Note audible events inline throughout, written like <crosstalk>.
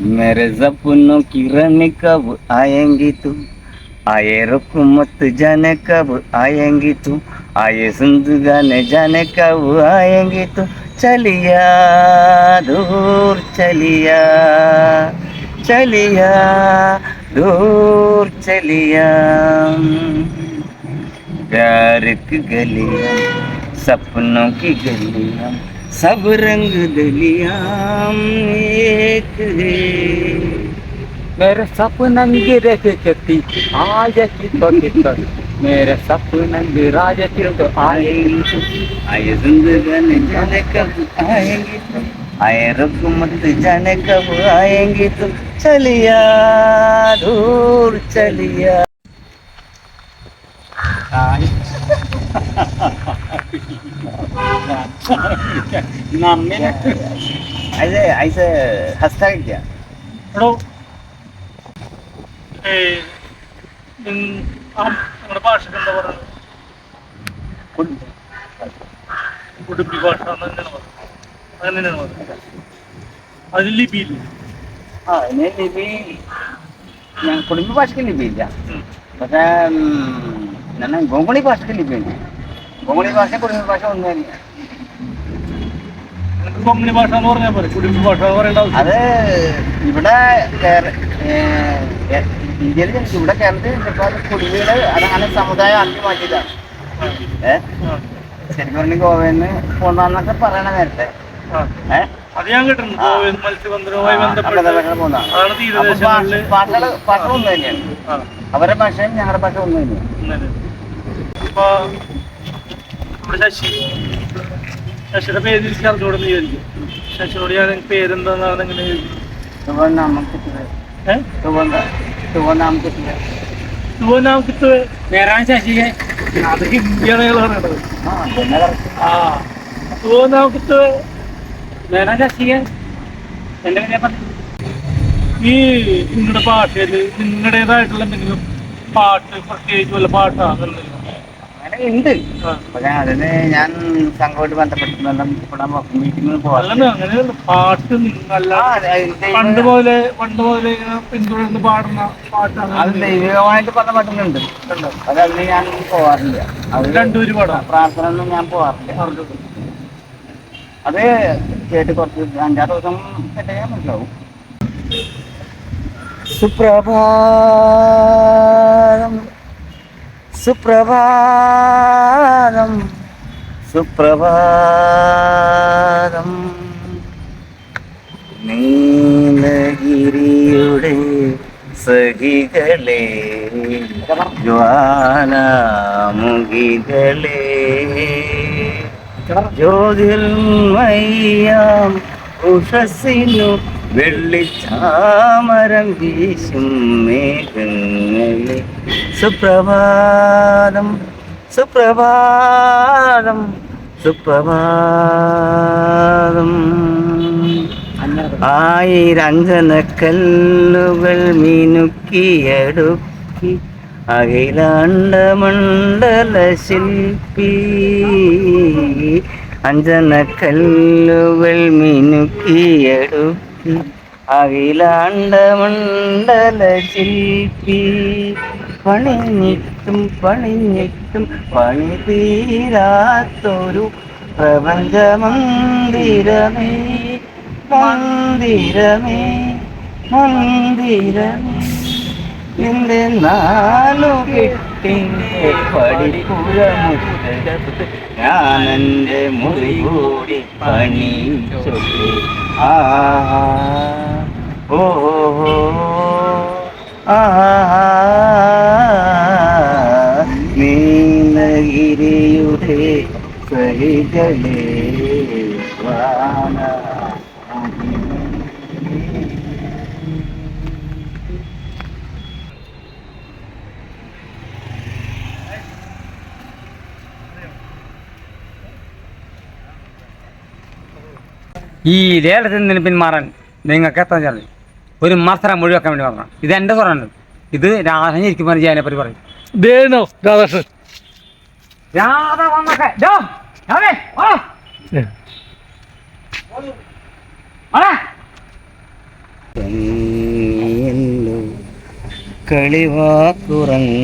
मेरे सपनों की रानी कब आएँगी तू? आए रुक मत जाने कब आएँगी तू? आए जिंदगाने जाने कब आएँगी तू? चलिया, दूर चलिया चलिया, दूर चलिया। प्यार की गलियाँ, सपनों की गलियाँ। सब रंग दलियाँ एक है। मेरे सपन गिरे कती आज कितो कितो मेरे सपन राज कितो आएँगी तू आए जिंदगानी जाने कब आएँगी आए रुक मत जाने कब आएँगी तू चलिया दूर चलिया। <laughs> <laughs> ഐസ ഐസ ഹസ്താക്കിയ എടോ നമ്മുടെ ഭാഷക്ക് എന്താ പറയുന്നത് ഉടുപ്പി ഭാഷ തന്നെയാണ് പറയുന്നത് അങ്ങനെ ആ ഇനി ലിപി ഞാൻ കുടുംബ ഭാഷയ്ക്ക് ലിപിയില്ല പക്ഷേ ഞാൻ ഗോകുളി ഭാഷയ്ക്ക് ലിപിയുണ്ട് ഗോങ്കുളി ഭാഷ കുടുംബ ഭാഷ ഒന്നും തന്നെ നിനക്ക് കൊങ്ങിണി ഭാഷ എന്ന് പറഞ്ഞാൽ പോലെ കുടുംബി ഭാഷ എന്ന് പറയേണ്ട അത് ഇവിടെ ഇന്ത്യയിൽ ജനിച്ചു ഇവിടെ കേരളത്തിൽ അത് അങ്ങനെ സമുദായം ആക്കി മാറ്റിയതാണ് ഏഹ് ശരിക്കും പറഞ്ഞാൽ ഗോവയിൽ നിന്ന് പോന്നാന്നൊക്കെ പറയണ നേരത്തെ. ഏഹ് അത് ഞാൻ കേട്ടിട്ടുണ്ട്. ഗോവയിൽ മത്സ്യബന്ധനവുമായി ബന്ധപ്പെട്ട് ഭാഷകൾ ഭാഷ ഒന്ന് തന്നെയാണ്. അവരുടെ ഭാഷയും ഞങ്ങളുടെ ഭാഷ ഒന്ന് തന്നെയാണ്. നമ്മുടെ ശശി. ശശിയുടെ പേര് എനിക്ക് അറിഞ്ഞുകൂടെന്ന് ചോദിക്കും. ശശിയോട് ഞാൻ പേരെന്താന്നാണ് എങ്ങനെ ശശിയെ അത് ഹിന്ദിയാണ് പറയണത് ആ നേരാൻ ശശിയെ എന്റെ പിന്നെ പറഞ്ഞു? ഈ നിങ്ങളുടെ പാട്ടിൽ നിങ്ങളുടേതായിട്ടുള്ള എന്തെങ്കിലും പാട്ട് പ്രത്യേകിച്ച് വല്ല പാട്ടാ? അങ്ങനെ ഉണ്ട്. പക്ഷെ അതിന് ഞാൻ സംഘമായിട്ട് ബന്ധപ്പെട്ട് ബന്ധപ്പെടാൻ മീറ്റിങ്ങിന് പാട്ട് പണ്ട് പോലെ പണ്ട് മുതലേ പിന്തുടർന്ന് പാടുന്ന പാട്ടാണ്. അത് ദൈവികമായിട്ട് പറഞ്ഞ പറ്റുന്നുണ്ട് അത് അതിന് ഞാൻ പോവാറില്ല. അത് രണ്ടുപേരും പാടാം. പ്രാർത്ഥന ഒന്നും ഞാൻ പോവാറില്ല. അത് കേട്ട് കുറച്ച് അഞ്ചാറ് ദിവസം കേട്ടാൽ മനസ്സിലാവും സുപ്രഭാതം. സുപ്രഭാതം. സുപ്രഭാതം. നീലഗിരിയുടെ സഖികളെ ജ്വാലാമുഖികളെ ജ്യോതിർമയ്യാം ഉഷസിനു വെള്ളിച്ചാമരം വീശും മേഘങ്ങളെ. സുപ്രഭാതം സുപ്രഭാതം സുപ്രഭാതം. ആയിരഞ്ജന കല്ലുകൾ മിനുക്കിയടുക്കി അഖിലാണ്ടമണ്ഡല ശില്പി അഞ്ജനക്കല്ലുകൾ മിനുക്കിയടുക്കി അഖിലാണ്ടമണ്ഡല ശില്പി പണിഞ്ഞിട്ടും പണിഞ്ഞിട്ടും പണി തീരാത്തൊരു പ്രപഞ്ചമന്ദിരമേ. മന്ദിരമേ മന്ദിരമേ. നിന്റെ നാലു കെട്ടിന്റെ പടിപ്പുര മുറ്റത്ത് ഞാൻ എന്റെ മുറി കൂടി പണി ചൊല്ലി ആ ഓ ആ നീലഗിരിയുടെ സഹികളേ വാന ഈ ലേലത്തിൽ നിന്ന് പിന്മാറാൻ നിങ്ങൾക്ക് എത്ര ചേർന്ന് ഒരു മത്സരം ഒഴിവാക്കാൻ വേണ്ടി വരണം ഇത് എന്റെ സ്വരണ്ട് ഇത് രാധനിരിക്കുമ്പോൾ ചെയ്യാനെ പറ്റി പറയും. രാധാകൃഷ്ണൻ. രാധ വന്നൊക്കെ.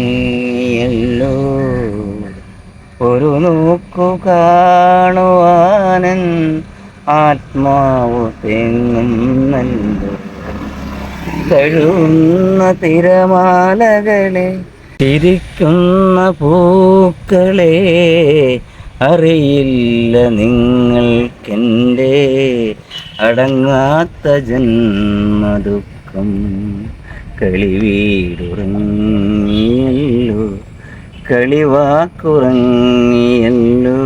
കളിവാക്കുറങ്ങിയല്ലോ ഒരു നോക്കു കാണുവാനൻ ആത്മാവ് തെങ്ങുന്നല്ലോ കഴുന്ന തിരമാലകളെ ചിരിക്കുന്ന പൂക്കളെ അറിയില്ല നിങ്ങൾക്കെന്റെ അടങ്ങാത്ത ജന്മദുഃഖം. കളിവീടുറങ്ങിയല്ലോ കളിവാക്കുറങ്ങിയല്ലോ.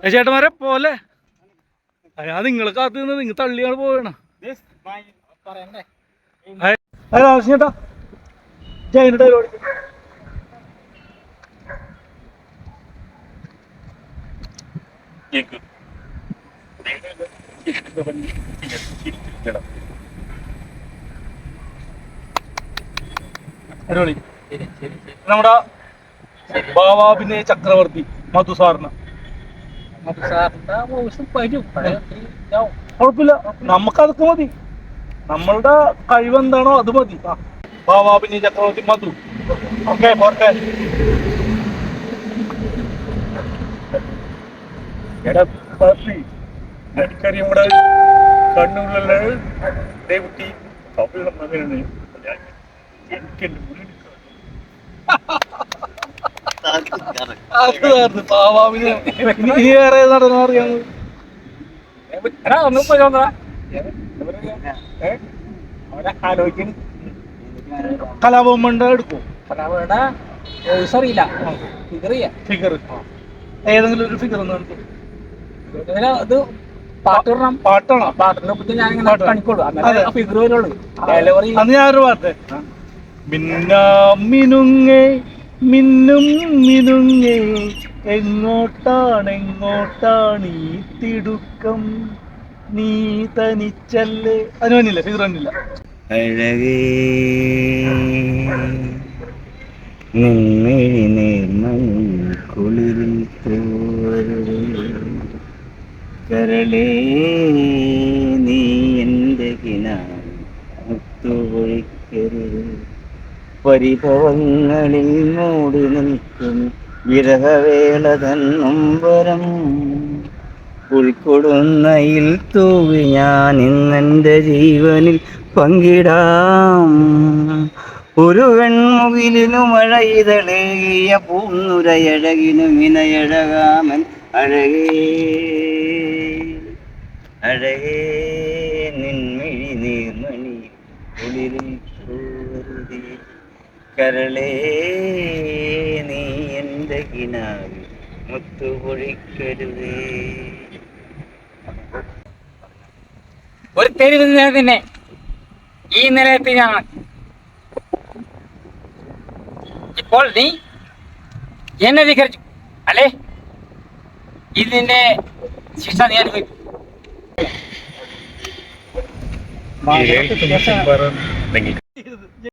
ചേട്ടന്മാരെ പോലെ. അയാ നിങ്ങൾ കാത്തു നിന്ന് നിങ്ങൾ തള്ളിയാണ് പോവണ. ആവശ്യം ചേട്ടാ. ജൈന ഡയലോഗ് അടിപൊളി. നമ്മുടെ ഭാവാഭിനയ ചക്രവർത്തി മധു സാറിന്. കുഴപ്പമില്ല. നമുക്കതൊക്കെ മതി. നമ്മളുടെ കഴിവെന്താണോ അത് മതി. ഭാവാഭിനയ ചക്രവർത്തി മധു. ഓക്കെ പോട്ടെ. എടാ പാപ്പി എനിക്കറിയാം ഇവിടെ കണ്ണൂരിലുള്ള ദേവുട്ടി മകനാണ്. ഇനി വേറെ നടന്നു അറിയാമോ കലാഭവൻ എടുക്കും അറിയില്ല ഫിഗർ ഏതെങ്കിലും ഒരു ഫിഗർ ഒന്ന് എടുക്കും ഇത് പാട്ട് പറഞ്ഞാൽ പാട്ടാണോ? പാട്ടിനെ പറ്റി ഞാൻ ഇങ്ങനെ. കാണിക്കോളൂ ഫിഗർ വരുള്ളൂ. അന്ന് ഞാനൊരു പാട്ട്. മിന്നാം മിനുങ്ങേ മിന്നും മിനുങ്ങേ എങ്ങോട്ടാണ് എങ്ങോട്ടാണ് ഈ തിടുക്കം? നീ തനിച്ചല്ലേ? അനുവനില്ല ഫിറന്നില്ല അഴകേ കുളിരിൽ കരളേ നീ എന്റെ കിനാവ് മുത്തുപൊഴിക്കരുത് പരിഭവങ്ങളിൽ മൂടി നിൽക്കും വിരഹവേള തന്നുംബരം ഉൾക്കൊടുന്നയിൽ തൂവി ഞാൻ ഇന്നെന്റെ ജീവനിൽ പങ്കിടാം. ഒരു വെൺമുകിലിനു മഴയിതളേകിയ പൂന്നുരയഴകിനു വിനയഴകാമൻ അഴകേ. അഴകേ നിൻമിഴി നീർമണി കുളിരിൽ കരളേ നീ എന്റെ കിനാവിൽ മുത്തുപൊഴിക്കരുതേ. ഒരു തെരുവിനെ ഈ നിലയത്തിൽ ഞാൻ ഇപ്പോൾ നീ എന്നെ വിഹരിച്ചു അല്ലേ? ഇതിന്റെ ശിക്ഷ നീ അനുഭവിക്കും